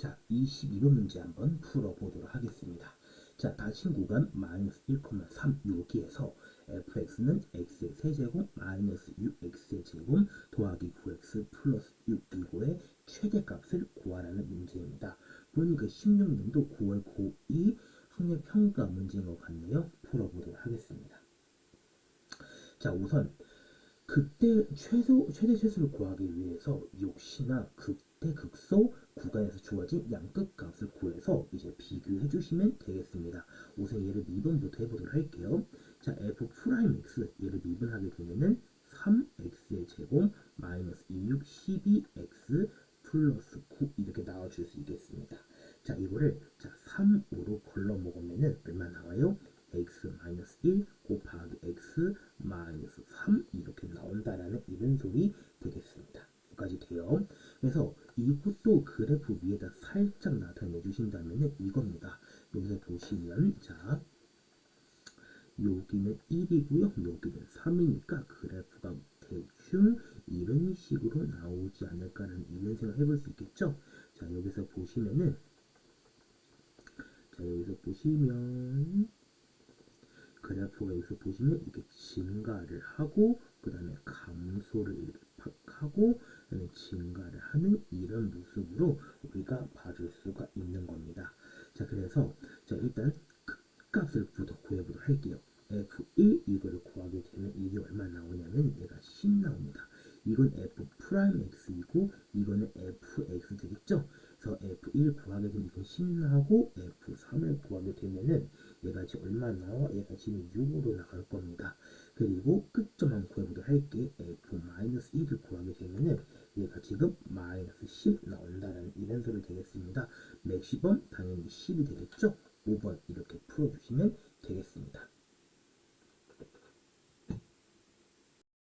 자, 22번 문제 한번 풀어보도록 하겠습니다. 자, 다친 구간 마이너스 1,3 여기에서 fx는 x의 세제곱 마이너스 6x의 제곱 더하기 9x 플러스 6 이거의 최대값을 구하라는 문제입니다. 보니까 16년도 9월 고2 학력 평가 문제인 것 같네요. 풀어보도록 하겠습니다. 자, 우선 극대 최소 최대 최소를 구하기 위해서 역시나 극대 극소 구간에서 주어진 양끝 값을 구해서 이제 비교해 주시면 되겠습니다. 우선 얘를 미분부터 해보도록 할게요. 자, f 프라임 x 얘를 미분하게 되면은 3x의 제곱 마이너스 26 12x 플러스 9 이렇게 나와줄 수 있겠습니다. 자, 이거를 자 3으로 걸러 먹으면은 얼마 나와요? x 마이너스 1 곱하기 x 마이너스 3 이렇게 나온다라는 이런 소리 되겠습니다. 여기까지 돼요. 그래서 이것도 그래프 위에다 살짝 나타내 주신다면 이겁니다. 여기서 보시면 자 여기는 1이고요. 여기는 3이니까 그래프가 대충 이런 식으로 나오지 않을까라는 이런 생각 해볼 수 있겠죠. 자 여기서 보시면은 자 여기서 보시면 그래프가 여기서 보시면 이렇게 증가를 하고 그 다음에 감소를 이렇게 팍 하고 증가를 하는 이런 모습으로 우리가 봐줄 수가 있는 겁니다. 자 그래서 자 일단 극값을 부터 구해보도록 할게요. F1 이거를 구하게 되면 이게 얼마 나오냐면 얘가 10 나옵니다. 프라임 X이고 이거는 FX 되겠죠? 그래서 F1 구하게 되면 10 나오고 F3을 구하게 되면은 얘가 지금 얼마 나와? 얘가 지금 6으로 나갈 겁니다. 그리고 끝점 한번 구해보도록 할게. F-1을 구하게 되면은 얘가 지금 마이너스 10 나온다는 이런 소리 되겠습니다. 맥시범 당연히 10이 되겠죠? 5번 이렇게 풀어주시면 되겠습니다.